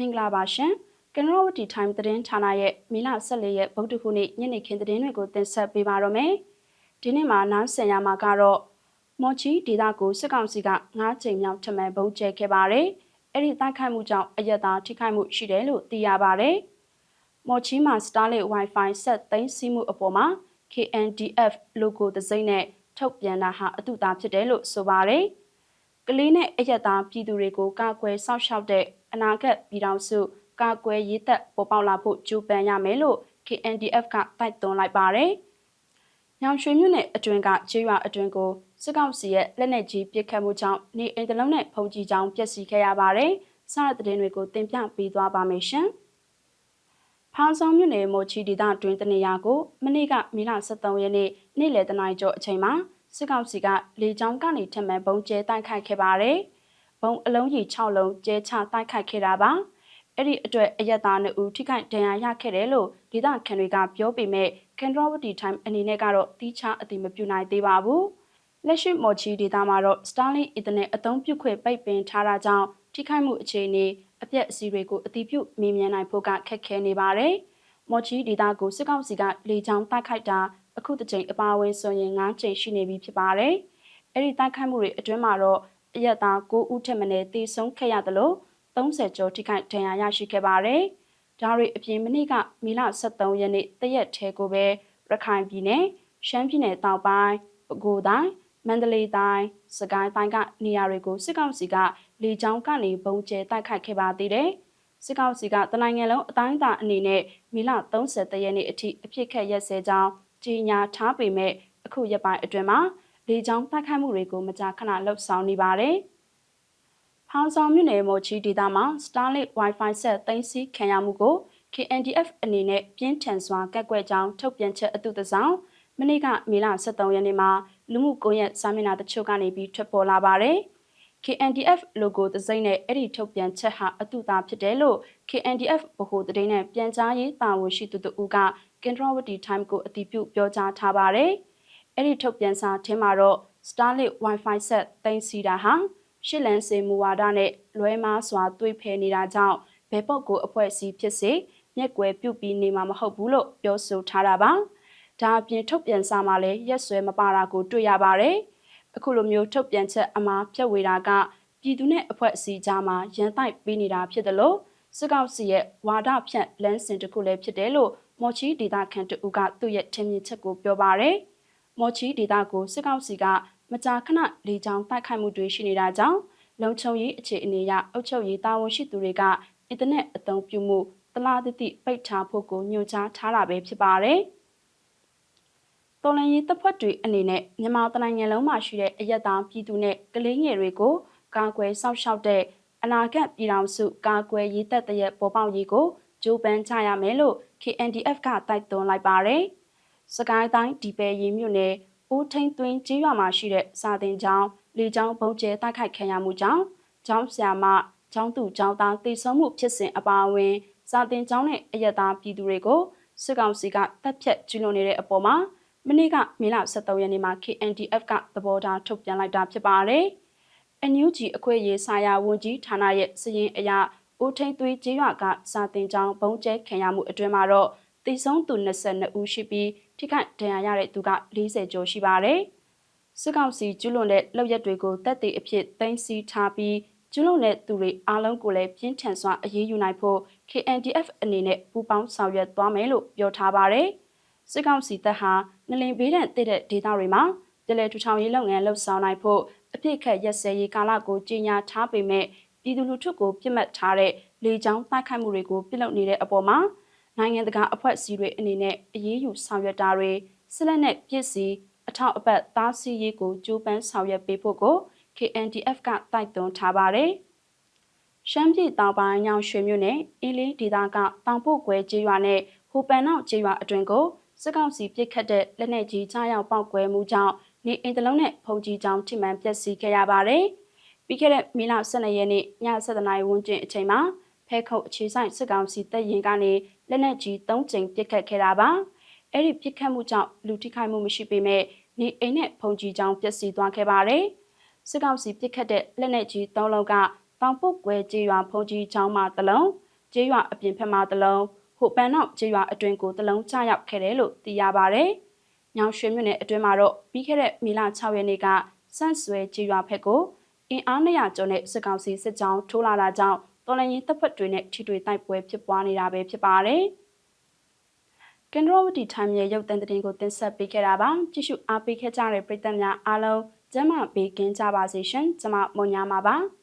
မင်္ဂလာပါရှင်ကနရောဝတီ time သတင်းဌာနရဲ့မေလ14ရက်ဗုဒ္ဓဟူးနေ့ညနေခင်းသတင်းတွေကိုတင်ဆက်ပေးပါရမယ်ဒီနေ့မှာနားဆင်ရမှာကတော့မော်ချီဒေတာကိုစစ်ကောင်စီက9ချိန်မြောက်ထမှန်ပုံကျဲခဲ့ပါတယ်အဲ့ဒီတိုက်ခိုက်မှုကြောင့်အရက်သားထိခိုက်မှုရှိတယ်လို့သိရပါတယ်မော်ချီမှာ Starlink Wi-Fi ဆက်သိမ်းဆည်းမှုအပေါ်မှာ KNDF logo သစိမ့်နဲ့ထုတ်ပြန်တာဟာအတူတာဖြစ်တယ်လို့ဆိုပါတယ် ကလေးနဲ့အရက်သားပြည်သူတွေကိုကာကွယ်စောင့်ရှောက်တဲ့အနာဂတ်ပြည်ထောင်စုကာကွယ်ရေးသက်ပေါ်ပေါက်လာဖို့ကြိုးပမ်းရမယ်လို့ KNDF ကတိုက်တွန်းလိုက်ပါတယ်။ညောင်ရွှေမြို့နယ်အတွင်းကခြေရွာအတွင်းကိုစစ်ကောင်စီရဲ့လက်နက်ကြီးပစ်ခတ်မှုကြောင့်နေအိမ်တလုံးနဲ့ဖုန်ကြီးချောင်းပျက်စီးခဲ့ရပါတယ်။စတဲ့သတင်းတွေကိုတင်ပြပေးသွားပါမယ်ရှင်။ဖောင်ဆောင်မြို့နယ်မိုချီဒေသတွင်တနေရာကိုမနေ့ကမီလ23ရက်နေ့နေ့လယ်တနာရီကျော်အချိန်မှာ စစ်ကောင်စီကလေကြောင်းကနေထပ်မံဘုံကျဲတိုက်ခိုက်ခဲ့ပါတယ်။ဘုံအလုံးကြီး6လုံးကျဲချတိုက်ခိုက်ခဲ့တာပါ။အဲ့ဒီအတွက်အရက်သား2ဦးထိခိုက်ဒဏ်ရာရခဲ့တယ်လို့ဒေသခံတွေကပြောပေမဲ့ကန်ဒရဝတီ time အနေနဲ့ကတော့တီးခြားအတိမပြုနိုင်သေးပါဘူး။လက်ရှိမော်ချီဒေသမှာတော့ Starlink Ethernet အသုံးပြုခွင့်ပိတ်ပင်ထားတာကြောင့်ထိခိုက်မှုအခြေအနေအပြက်အစည်းတွေကိုအတိပြုမြင်မြန်နိုင်ဖို့ကခက်ခဲနေပါတယ်။မော်ချီဒေသကိုစစ်ကောင်စီကလေကြောင်းတိုက်ခိုက်တာ အခုတစ်ချိန်အပါအဝင်ဆိုရင်9ချိန်ရှိနေပြီဖြစ်ပါတယ်။အဲ့ဒီတိုက်ခိုက်မှုတွေအတွင်းမှာတော့အရက်သား9ဦးထက်မနည်းသေဆုံးခဲ့ရတယ်လို့30ကျော်ထိခိုက်ဒဏ်ရာရရှိခဲ့ပါတယ်။ဒါတွေအပြင်မနေ့ကမီလ23ရက်နေ့တရက်ထဲကိုပဲရခိုင်ပြည်နယ်ရှမ်းပြည်နယ်တောင်ပိုင်းပဲခူးတိုင်းမန္တလေးတိုင်းစကိုင်းတိုင်းကနေရာတွေကိုစစ်ကောင်စီကလေကြောင်းကနေပုံကျဲတိုက်ခိုက်ခဲ့ပါသေးတယ်။စစ်ကောင်စီကတနိုင်ငံလုံးအတိုင်းအတာအနေနဲ့မီလ30ရက်နေ့အထိအဖြစ်ခက်ရက်စဲကြောင်း ကြီးညာထားပေမဲ့အခုရက်ပိုင်းအတွင်းမှာလေကြောင်းတိုက်ခိုက်မှုတွေကိုမကြာခဏလှုပ်ဆောင်နေပါတယ်။ဖောင်ဆောင်မြို့နယ်မော်ချီဒေသမှာ Starlink Wi-Fi ဆက်သိမ်းဆည်းခံရမှုကို KNDF အနေနဲ့ပြင်းထန်စွာကက်ကွက်ကြောင်းထုတ်ပြန်ချက်အတူတစောင်းမနေ့ကမေလ23ရက်နေ့မှာလူမှုကွန်ရက်စာမျက်နှာတချို့ကနေပြီးထွက်ပေါ်လာပါတယ်။ KNDF logo သစိမ့်နဲ့အဲ့ဒီထုတ်ပြန်ချက်ဟာအတူတာဖြစ်တယ်လို့ KNDF ဗဟိုတည်င်းနဲ့ပြန်ကြားရေးတာဝန်ရှိသူတို့က ကင်ဒရဝတီ time ကိုအတည်ပြုပြောကြားထားပါတယ်။အဲ့ဒီထုတ်ပြန်စာထဲမှာတော့ Starlink Wi-Fi ဆက်သိမ်းစီတာဟာရှစ်လန်စေမူဝါဒနဲ့လွဲမားစွာတွေးဖယ်နေတာကြောင့်ဘယ်ပုတ်ကိုအဖွဲ့အစည်းဖြစ်စေမျက်ကွယ်ပြုတ်ပြီးနေမှာမဟုတ်ဘူးလို့ပြောဆိုထားတာပါ။ဒါအပြင်ထုတ်ပြန်စာမှာလည်းရက်စွဲမပါတာကိုတွေ့ရပါတယ်။အခုလိုမျိုးထုတ်ပြန်ချက်အမှားဖြတ်ဝေတာကပြည်သူနဲ့အဖွဲ့အစည်းကြားမှာရန်တိုက်ပေးနေတာဖြစ်တယ်လို့စစ်ကောင်စီရဲ့ဝါဒဖြန့်လမ်းစဉ်တစ်ခုလည်းဖြစ်တယ်လို့ မော်ချီဒေတာခန်တူကသူ့ရဲ့ထင်မြင်ချက်ကိုပြောပါရယ်မော်ချီဒေတာကိုစစ်ကောင်စီကမကြာခဏလေကြောင်းတိုက်ခိုက်မှုတွေရှိနေတာကြောင့်လုံခြုံရေးအခြေအနေအရအုပ်ချုပ်ရေးတာဝန်ရှိသူတွေကအင်တာနက်အသုံးပြုမှုတလားတိတိပိတ်ထားဖို့ကိုညွှန်ကြားထားတာပဲဖြစ်ပါတယ်။တော်လန်ရေးတပ်ဖွဲ့တွေအနေနဲ့မြန်မာတိုင်းနိုင်ငံလုံးမှာရှိတဲ့အရက်သားပြည်သူနဲ့ကလေးငယ်တွေကိုကာကွယ်စောင့်ရှောက်တဲ့အနာဂတ်ပြည်ထောင်စုကာကွယ်ရေးတပ်တရက်ပေါ်ပေါက်ရေးကို ကြိုးပမ်းကြရမယ်လို့ KNDF ကတိုက်တွန်းလိုက်ပါတယ်။စကိုင်းတိုင်းဒီပဲရီမြို့နယ်ဦးထိန်သွင်းကျေးရွာမှာရှိတဲ့စာသင်ကျောင်းလေကျောင်းဘုံကျဲတိုက်ခိုက်ခံရမှုကြောင့်ကျောင်းဆရာမကျောင်းသူကျောင်းသားတိတ်ဆုံးမှုဖြစ်စဉ်အပါအဝင် စာသင်ကျောင်းနဲ့အယက်သားပြည်သူတွေကိုစစ်ကောင်စီကတပ်ဖြတ်ကျူးလွန်နေတဲ့အပေါ်မှာမနေ့ကမေလ23ရက်နေ့မှာ KNDF ကသဘောထားထုတ်ပြန်လိုက်တာဖြစ်ပါတယ်။ NUG အခွင့်အရေးဆိုင်ရာဝန်ကြီးဌာနရဲ့စည်ရင်အရာ ဦးထိန်သွေးကျေးရွာကစာတင်ကျောင်းဘုံကျဲခံရမှုအတွင်းမှာတော့တည်ဆုံးသူ22ဦးရှိပြီးထိခိုက်ဒဏ်ရာရတဲ့သူက40ကျော်ရှိပါတယ်။စစ်ကောင်စီကျူးလွန်တဲ့လုပ်ရက်တွေကိုတပ်တွေအဖြစ်သိမ်းဆည်းထားပြီးကျူးလွန်တဲ့သူတွေအားလုံးကိုလည်းပြင်းထန်စွာအရေးယူနိုင်ဖို့ KNDF အနေနဲ့ပူးပေါင်းဆောင်ရွက်သွားမယ်လို့ပြောထားပါတယ်။စစ်ကောင်စီတပ်ဟာနလင်ဘေးဒဏ်တည်တဲ့ဒေသတွေမှာတလဲထူထောင်ရေးလုပ်ငန်းလှုပ်ဆောင်နိုင်ဖို့အဖြစ်ခက်ရက်စဲရေးကာလကိုကြီးညာထားပေမဲ့ ပြည်သူလူထုကိုပြစ်မှတ်ထားတဲ့လေကြောင်းတိုက်ခိုက်မှုတွေကိုပြုလုပ်နေတဲ့အပေါ်မှာနိုင်ငံတကာအဖွဲ့အစည်းတွေအနေနဲ့အရေးယူဆောင်ရွက်တာတွေစစ်လက်နက်ပစ္စည်းအထောက်အပံ့သားစီရေးကိုကြိုးပမ်းဆောင်ရွက်ပေးဖို့ကို KNDF ကတိုက်တွန်းထားပါတယ်။ရှမ်းပြည်တောင်ပိုင်းညောင်ရွှေမြို့နယ်အင်းလေးဒေသကတောင်ပုတ်ကွဲကျေးရွာနဲ့ဟိုပန်နောက်ကျေးရွာအတွင်ကိုစစ်ကောင်စီပစ်ခတ်တဲ့လက်နက်ကြီးကြားရောက်ပောက်ကွဲမှုကြောင့်နေအိမ်တလုံးနဲ့ဖုန်ကြီးကြောင်ထိမှန်ပျက်စီးခဲ့ရပါတယ်။ ပြီးခဲ့တဲ့မေလ12ရက်နေ့ည7:00နာရီဝန်းကျင်အချိန်မှာဖဲခုတ်အခြေဆိုင်စစ်ကောင်စီတပ်ရင်ကနေလက်နက်ကြီး၃ကြိမ်ပစ်ခတ်ခဲ့တာပါအဲ့ဒီပစ်ခတ်မှုကြောင့်လူထိခိုက်မှုမရှိပေမဲ့နေအိမ်နဲ့ဖုန်ကြီးချောင်းပျက်စီးသွားခဲ့ပါတယ်စစ်ကောင်စီပစ်ခတ်တဲ့လက်နက်ကြီး၃လုံးကတောင်ပုတ်ကွဲကြေးရွာဖုန်ကြီးချောင်းမှာတလုံးကျေးရွာအပြင်ဘက်မှတစ်လုံးဟိုပန်နောက်ကျေးရွာအတွင်းကိုတစ်လုံးကျရောက်ခဲ့တယ်လို့သိရပါဗျ။ညောင်ရွှေမြို့နယ်အတွင်းမှာတော့ပြီးခဲ့တဲ့မေလ6ရက်နေ့ကစန့်ဆွဲကျေးရွာဘက်ကို အင်အား200ကျော်နဲ့စစ်ကောင်စီစစ်ကြောင်းထိုးလာတာကြောင့်တော်လရင်တပ်ဖက်တွေနဲ့ထိတွေ့တိုက်ပွဲဖြစ်ပွားနေတာပဲဖြစ်ပါတယ်။ကင်ဒရိုဝတီ time ရဲ့ရုပ်သံသတင်းကိုတင်ဆက်ပေးခဲ့တာပါကြည့်ရှုအားပေးခဲ့ကြတဲ့ပရိသတ်များအားလုံးကျမ်းမာပေးကင်းကြပါစေရှင်ကျွန်မမွန်ညာမှာပါ။